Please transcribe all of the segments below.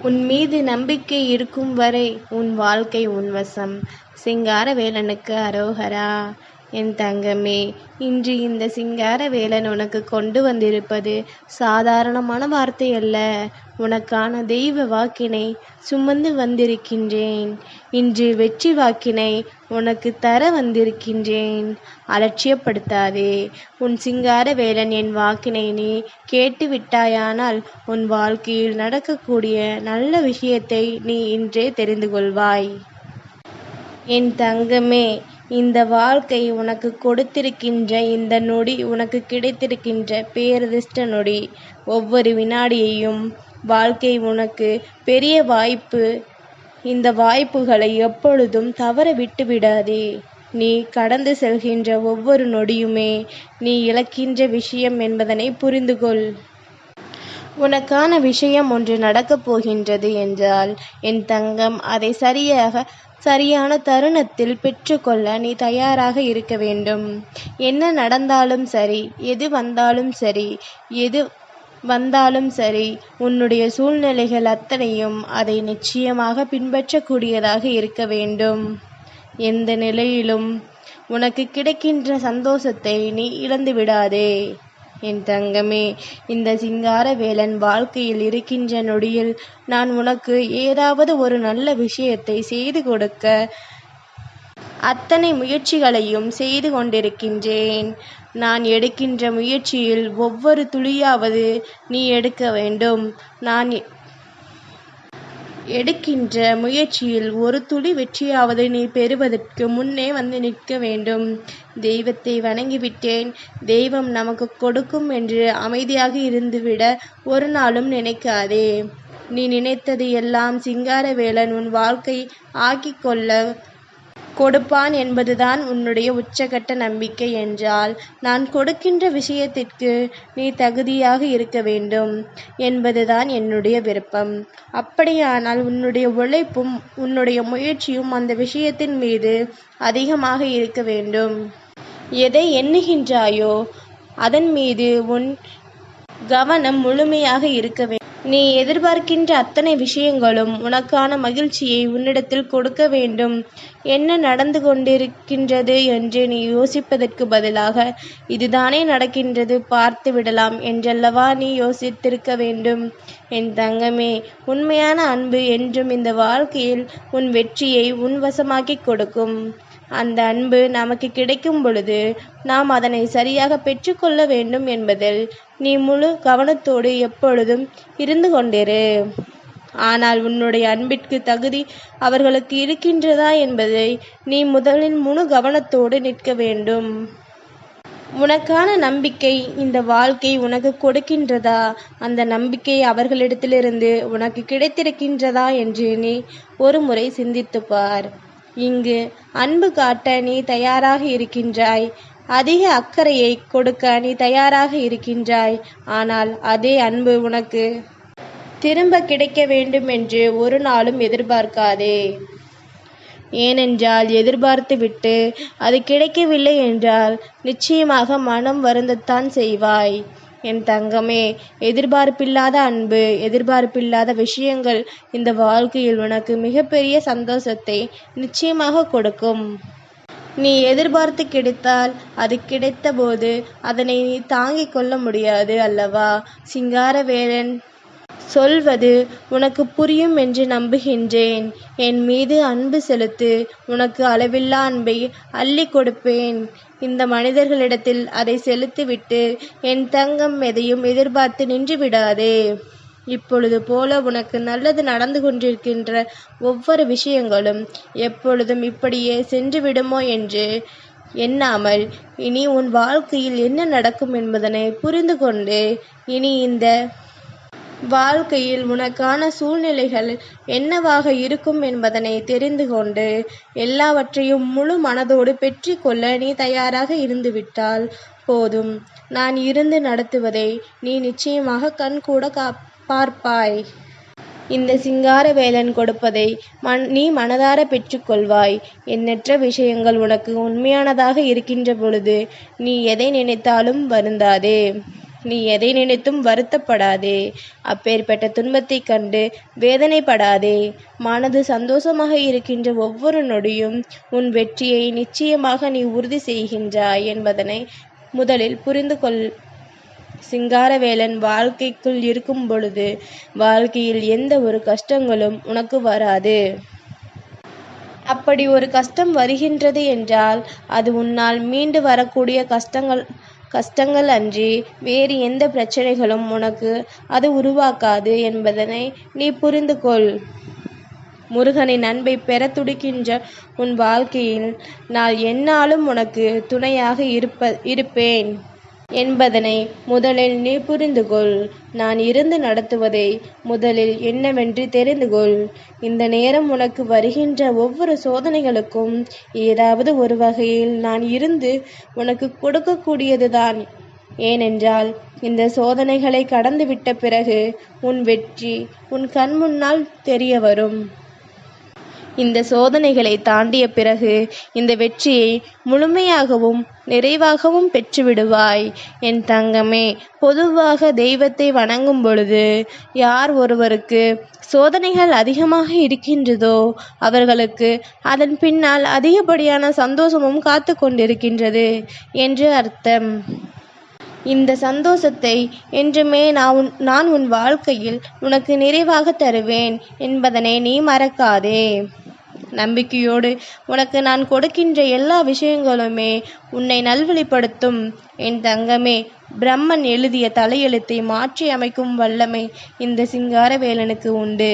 உன் மீது நம்பிக்கை இருக்கும் வரை உன் வாழ்க்கை உன் வசம். சிங்காரவேலனுக்கு அரோகரா. என் தங்கமே இன்று இந்த சிங்கார வேலன் உனக்கு கொண்டு வந்திருப்பது சாதாரணமான வார்த்தை அல்ல உனக்கான தெய்வ வாக்கினை சுமந்து வந்திருக்கின்றேன். இன்று வெற்றி வாக்கினை உனக்கு தர வந்திருக்கின்றேன். அலட்சியப்படுத்தாதே உன் சிங்கார வேலன் என் வாக்கினை நீ கேட்டு விட்டாயானால் உன் வாழ்க்கையில் நடக்கக்கூடிய நல்ல விஷயத்தை நீ இன்றே தெரிந்து கொள்வாய். என் தங்கமே இந்த வாழ்க்கை உனக்கு கொடுத்திருக்கின்ற இந்த நொடி உனக்கு கிடைத்திருக்கின்ற பேரதிர்ஷ்ட நொடி. ஒவ்வொரு வினாடியையும் வாழ்க்கை உனக்கு பெரிய வாய்ப்பு இந்த வாய்ப்புகளை எப்பொழுதும் தவற விட்டு விடாதே. நீ கடந்து செல்கின்ற ஒவ்வொரு நொடியுமே நீ இழக்கின்ற விஷயம் என்பதனை புரிந்து கொள் உனக்கான விஷயம் ஒன்று நடக்கப் போகின்றது என்றால் என் தங்கம் அதை சரியாக சரியான தருணத்தில் பெற்றுக்கொள்ள நீ தயாராக இருக்க வேண்டும். என்ன நடந்தாலும் சரி எது வந்தாலும் சரி எது வந்தாலும் சரி உன்னுடைய சூழ்நிலைகள் அத்தனையும் அதை நிச்சயமாக பின்பற்றக்கூடியதாக இருக்க வேண்டும். எந்த நிலையிலும் உனக்கு கிடைக்கின்ற சந்தோஷத்தை நீ இழந்து விடாதே என் தங்கமே இந்த சிங்கார வேலன் வாழ்க்கையில் இருக்கின்ற நொடியில் நான் உனக்கு ஏதாவது ஒரு நல்ல விஷயத்தை செய்து கொடுக்க அத்தனை முயற்சிகளையும் செய்து கொண்டிருக்கின்றேன். நான் எடுக்கின்ற முயற்சியில் ஒவ்வொரு துளியாவது நீ எடுக்க வேண்டும். நான் எடுக்கின்ற முயற்சியில் ஒரு துளி வெற்றியாவது நீ பெறுவதற்கு முன்னே வந்து நிற்க வேண்டும். தெய்வத்தை வணங்கிவிட்டேன். தெய்வம் நமக்கு கொடுக்கும் என்று அமைதியாக இருந்துவிட ஒரு நாளும் நினைக்காதே. நீ நினைத்தது எல்லாம் சிங்காரவேலன் உன் வாழ்க்கை ஆக்கிக்கொள்ள கொடுப்பான் என்பதுதான் உன்னுடைய உச்சகட்ட நம்பிக்கை என்றால் நான் கொடுக்கின்ற விஷயத்திற்கு நீ தகுதியாக இருக்க வேண்டும் என்பதுதான் என்னுடைய விருப்பம். அப்படியானால் உன்னுடைய உழைப்பும் உன்னுடைய முயற்சியும் அந்த விஷயத்தின் மீது அதிகமாக இருக்க வேண்டும். எதை எண்ணுகின்றாயோ அதன் மீது உன் கவனம் முழுமையாக இருக்க வேண்டும் நீ எதிர்பார்க்கின்ற அத்தனை விஷயங்களும் உனக்கான மகிழ்ச்சியை உன்னிடத்தில் கொடுக்க வேண்டும். என்ன நடந்து கொண்டிருக்கின்றது என்று நீ யோசிப்பதற்கு பதிலாக இதுதானே நடக்கின்றது பார்த்து விடலாம் என்றல்லவா நீ யோசித்திருக்க வேண்டும். என் தங்கமே உண்மையான அன்பு என்றும் இந்த வாழ்க்கையில் உன் வெற்றியை உன் வசமாக்கிக் கொடுக்கும். அந்த அன்பு நமக்கு கிடைக்கும் பொழுது நாம் அதனை சரியாக பெற்றுக்கொள்ள வேண்டும் என்பதில் நீ முழு கவனத்தோடு எப்பொழுதும் இருந்து கொண்டிரு. ஆனால் உன்னுடைய அன்பிற்கு தகுதி அவர்களுக்கு இருக்கின்றதா என்பதை நீ முதலில் முழு கவனத்தோடு நிற்க வேண்டும். உனக்கான நம்பிக்கை இந்த வாழ்க்கை உனக்கு கொடுக்கின்றதா? அந்த நம்பிக்கை அவர்களிடத்திலிருந்து உனக்கு கிடைத்திருக்கின்றதா என்று நீ ஒரு முறை சிந்தித்துப்பார் இங்கு அன்பு காட்ட நீ தயாராக இருக்கின்றாய். அதிக அக்கறையை கொடுக்க நீ தயாராக இருக்கின்றாய். ஆனால் அதே அன்பு உனக்கு திரும்ப கிடைக்க வேண்டும் என்று ஒரு நாளும் எதிர்பார்க்காதே. ஏனென்றால் எதிர்பார்த்து விட்டு அது கிடைக்கவில்லை என்றால் நிச்சயமாக மனம் வருந்தத்தான் செய்வாய். என் தங்கமே எதிர்பார்ப்பில்லாத அன்பு எதிர்பார்ப்பில்லாத விஷயங்கள் இந்த வாழ்க்கையில் உனக்கு மிகப்பெரிய சந்தோஷத்தை நிச்சயமாக கொடுக்கும். நீ எதிர்பார்த்து கிடைத்தால் அது கிடைத்த போது அதனை நீ தாங்கிக் கொள்ள முடியாது அல்லவா? சிங்காரவேலன் சொல்வது உனக்கு புரியும் என்று நம்புகின்றேன். என் மீது அன்பு செலுத்து உனக்கு அளவில்லா அன்பை அள்ளி கொடுப்பேன். இந்த மனிதர்களிடத்தில் அதை செலுத்திவிட்டு என் தங்கம் எதையும் எதிர்பார்த்து நின்று விடாதே. இப்பொழுது போல உனக்கு நல்லது நடந்து கொண்டிருக்கின்ற ஒவ்வொரு விஷயங்களும் எப்பொழுதும் இப்படியே சென்று விடுமோ என்று எண்ணாமல் இனி உன் வாழ்க்கையில் என்ன நடக்கும் என்பதனை புரிந்து கொண்டு இனி இந்த வாழ்க்கையில் உனக்கான சூழ்நிலைகள் என்னவாக இருக்கும் என்பதனை தெரிந்து கொண்டு எல்லாவற்றையும் முழு மனதோடு பெற்றிக்கொள்ள நீ தயாராக இருந்துவிட்டால் போதும். நான் இருந்து நடத்துவதை நீ நிச்சயமாக கண்கூட கா பார்ப்பாய். இந்த சிங்கார வேலன் கொடுப்பதை மன் நீ மனதார பெற்றுக்கொள்வாய். எண்ணற்ற விஷயங்கள் உனக்கு உண்மையானதாக இருக்கின்ற பொழுது நீ எதை நினைத்தாலும் வருந்தாதே. நீ எதை நினைத்தும் வருத்தப்படாதே. அப்பேற்பட்ட துன்பத்தைக் கண்டு வேதனைப்படாதே. மனது சந்தோஷமாக இருக்கின்ற ஒவ்வொரு நொடியும் உன் வெற்றியை நிச்சயமாக நீ உறுதி செய்கின்றாய் என்பதனை முதலில் புரிந்து கொள். சிங்காரவேலன் வாழ்க்கைக்குள் இருக்கும் பொழுது வாழ்க்கையில் எந்த ஒரு கஷ்டங்களும் உனக்கு வராது. அப்படி ஒரு கஷ்டம் வருகின்றது என்றால் அது உன்னால் மீண்டு வரக்கூடிய கஷ்டங்கள் கஷ்டங்கள் அன்றி வேறு எந்த பிரச்சனைகளும் உனக்கு அது உருவாக்காது என்பதனை நீ புரிந்து கொள் முருகனின் அன்பை பெற துடிக்கின்ற உன் வாழ்க்கையில் நான் என்னாலும் உனக்கு துணையாக இருப்ப இருப்பேன். என்பதனை முதலில் நீ புரிந்து கொள் நான் இருந்து நடத்துவதை முதலில் என்னவென்று தெரிந்து கொள் இந்த நேரம் உனக்கு வருகின்ற ஒவ்வொரு சோதனைகளுக்கும் ஏதாவது ஒரு வகையில் நான் இருந்து உனக்கு கொடுக்கக்கூடியதுதான். ஏனென்றால் இந்த சோதனைகளை கடந்துவிட்ட பிறகு உன் வெற்றி உன் கண் முன்னால் தெரிய வரும். இந்த சோதனைகளை தாண்டிய பிறகு இந்த வெற்றியை முழுமையாகவும் நிறைவாகவும் பெற்றுவிடுவாய். என் தங்கமே பொதுவாக தெய்வத்தை வணங்கும் பொழுது யார் ஒருவருக்கு சோதனைகள் அதிகமாக இருக்கின்றதோ அவர்களுக்கு அதன் பின்னால் அதிகப்படியான சந்தோஷமும் காத்து கொண்டிருக்கின்றது என்று அர்த்தம். இந்த சந்தோஷத்தை என்றுமே நான் உன் நான் உன் வாழ்க்கையில் உனக்கு நிறைவாக தருவேன் என்பதனை நீ மறக்காதே. நம்பிக்கையோடு உனக்கு நான் கொடுக்கின்ற எல்லா விஷயங்களுமே உன்னை நல்வழிப்படுத்தும். என் தங்கமே பிரம்மன் எழுதிய தலையெழுத்தை மாற்றி அமைக்கும் வல்லமை இந்த சிங்காரவேலனுக்கு உண்டு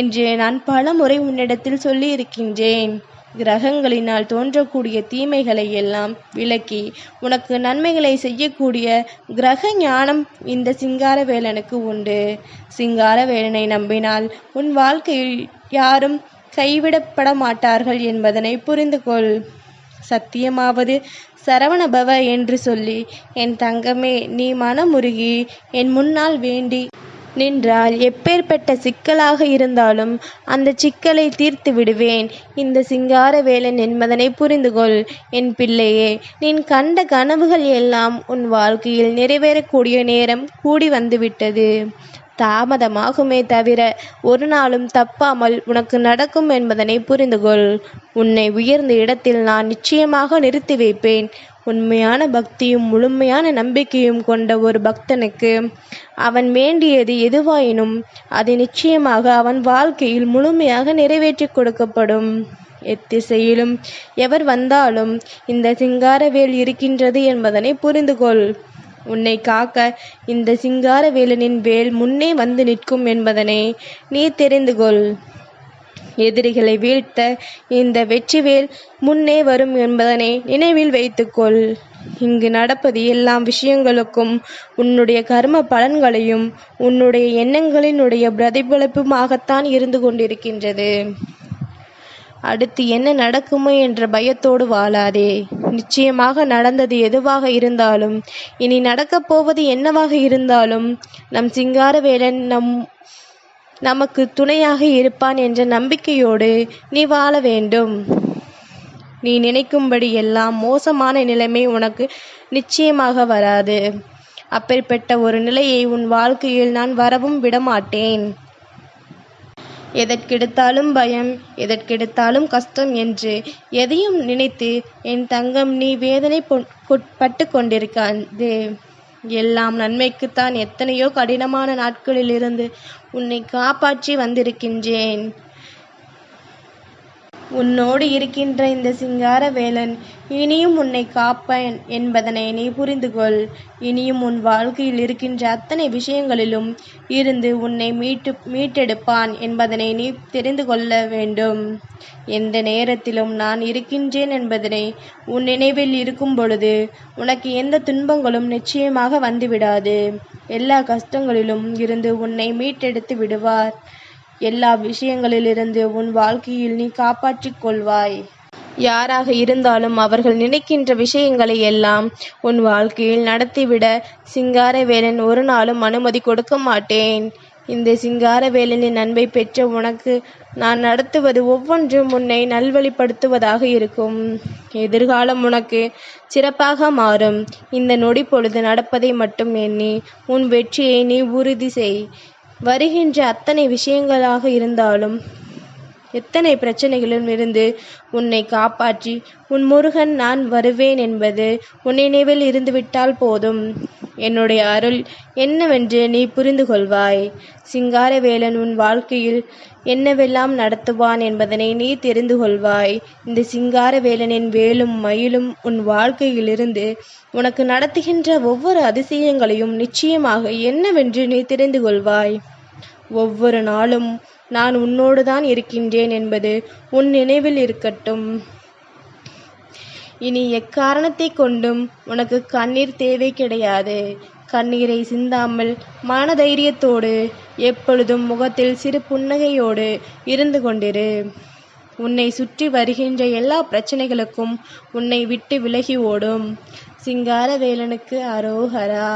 என்று நான் பலமுறை உன்னிடத்தில் சொல்லியிருக்கின்றேன். கிரகங்களினால் தோன்றக்கூடிய தீமைகளை எல்லாம் விலக்கி உனக்கு நன்மைகளை செய்யக்கூடிய கிரக ஞானம் இந்த சிங்காரவேலனுக்கு உண்டு. சிங்காரவேலனை நம்பினால் உன் வாழ்க்கையில் யாரும் கைவிடப்பட மாட்டார்கள் என்பதனை புரிந்து கொள் சத்தியமாவது சரவணபவ என்று சொல்லி என் தங்கமே நீ மனமுருகி என் முன்னால் வேண்டி நின்றால் எப்பேற்பட்ட சிக்கலாக இருந்தாலும் அந்த சிக்கலை தீர்த்து விடுவேன். இந்த சிங்காரவேலன் என்பதனை புரிந்துகொள். என் பிள்ளையே நீ கண்ட கனவுகள் எல்லாம் உன் வாழ்க்கையில் நிறைவேறக்கூடிய நேரம் கூடி வந்துவிட்டது. தாமதமாகுமே தவிர ஒரு நாளும் தப்பாமல் உனக்கு நடக்கும் என்பதனை புரிந்துகொள். உன்னை உயர்ந்த இடத்தில் நான் நிச்சயமாக நிறுத்தி வைப்பேன். உண்மையான பக்தியும் முழுமையான நம்பிக்கையும் கொண்ட ஒரு பக்தனுக்கு அவன் வேண்டியது எதுவாயினும் அது நிச்சயமாக அவன் வாழ்க்கையில் முழுமையாக நிறைவேற்றி கொடுக்கப்படும். எத்திசையிலும் எவர் வந்தாலும் இந்த சிங்காரவேல் இருக்கின்றது என்பதனை புரிந்துகொள். உன்னை காக்க இந்த சிங்காரவேலனின் வேல் முன்னே வந்து நிற்கும் என்பதனை நீ தெரிந்து கொள். எதிரிகளை வீழ்த்த இந்த வெற்றிவேல் முன்னே வரும் என்பதனை நினைவில் வைத்துக்கொள். இங்கு நடப்பது எல்லா விஷயங்களுக்கும் உன்னுடைய கர்ம பலன்களையும் உன்னுடைய எண்ணங்களினுடைய பிரதிபலிப்புமாகத்தான் இருந்து கொண்டிருக்கின்றது. அடுத்து என்ன நடக்குமோ என்ற பயத்தோடு வாழாதே. நிச்சயமாக நடந்தது எதுவாக இருந்தாலும் இனி நடக்கப் போவது என்னவாக இருந்தாலும் நம் சிங்காரவேலன் நம் நமக்கு துணையாக இருப்பான் என்ற நம்பிக்கையோடு நீ வாழ வேண்டும். நீ நினைக்கும்படி எல்லாம் மோசமான நிலைமை உனக்கு நிச்சயமாக வராது. அப்பேற்பட்ட ஒரு நிலையை உன் வாழ்க்கையில் நான் வரவும் விடமாட்டேன். எதற்கெடுத்தாலும் பயம் எதற்கெடுத்தாலும் கஷ்டம் என்று எதையும் நினைத்து என் தங்கம் நீ வேதனை பட்டு கொண்டிருக்காதே. எல்லாம் நன்மைக்குத்தான் எத்தனையோ கடினமான நாட்களிலிருந்து உன்னை காப்பாற்றி வந்திருக்கின்றேன். உன்னோடு இருக்கின்ற இந்த சிங்கார வேலன் இனியும் உன்னை காப்பேன் என்பதனை நீ புரிந்து கொள் இனியும் உன் வாழ்க்கையில் இருக்கின்ற அத்தனை விஷயங்களிலும் இருந்து உன்னை மீட்டு மீட்டெடுப்பான் என்பதனை நீ தெரிந்து கொள்ள வேண்டும். எந்த நேரத்திலும் நான் இருக்கின்றேன் என்பதனை உன் நினைவில் இருக்கும் பொழுது உனக்கு எந்த துன்பங்களும் நிச்சயமாக வந்துவிடாது. எல்லா கஷ்டங்களிலும் இருந்து உன்னை மீட்டெடுத்து விடுவார். எல்லா விஷயங்களிலிருந்து உன் வாழ்க்கையில் நீ காப்பாற்றிக் கொள்வாய். யாராக இருந்தாலும் அவர்கள் நினைக்கின்ற விஷயங்களை எல்லாம் உன் வாழ்க்கையில் நடத்திவிட சிங்காரவேலன் ஒரு நாளும் அனுமதி கொடுக்க மாட்டேன். இந்த சிங்காரவேலனின் அன்பை பெற்ற உனக்கு நான் நடத்துவது ஒவ்வொன்றும் உன்னை நல்வழிப்படுத்துவதாக இருக்கும். எதிர்காலம் உனக்கு சிறப்பாக மாறும். இந்த நொடி பொழுது நடப்பதை மட்டும் எண்ணி உன் வெற்றியை நீ உறுதி செய். வருகின்ற அத்தனை விஷயங்களாக இருந்தாலும் எத்தனை பிரச்சனைகளிலும் இருந்து உன்னை காப்பாற்றி உன் முருகன் நான் வருவேன் என்பது உன் நினைவில் இருந்துவிட்டால் போதும். என்னுடைய அருள் என்னவென்று நீ புரிந்து கொள்வாய். சிங்காரவேலன் உன் வாழ்க்கையில் என்னவெல்லாம் நடத்துவான் என்பதனை நீ தெரிந்து கொள்வாய். இந்த சிங்காரவேலனின் வேலும் மயிலும் உன் வாழ்க்கையிலிருந்து உனக்கு நடத்துகின்ற ஒவ்வொரு அதிசயங்களையும் நிச்சயமாக என்னவென்று நீ தெரிந்து கொள்வாய். ஒவ்வொரு நாளும் நான் உன்னோடு தான் இருக்கின்றேன் என்பது உன் நினைவில் இருக்கட்டும். இனி எக்காரணத்தை கொண்டும் உனக்கு கண்ணீர் தேவை கிடையாது. கண்ணீரை சிந்தாமல் மனதைரியத்தோடு எப்பொழுதும் முகத்தில் சிறு புன்னகையோடு இருந்து கொண்டிரு. உன்னை சுற்றி வருகின்ற எல்லா பிரச்சனைகளுக்கும் உன்னை விட்டு விலகி ஓடும். சிங்காரவேலனுக்கு அரோகரா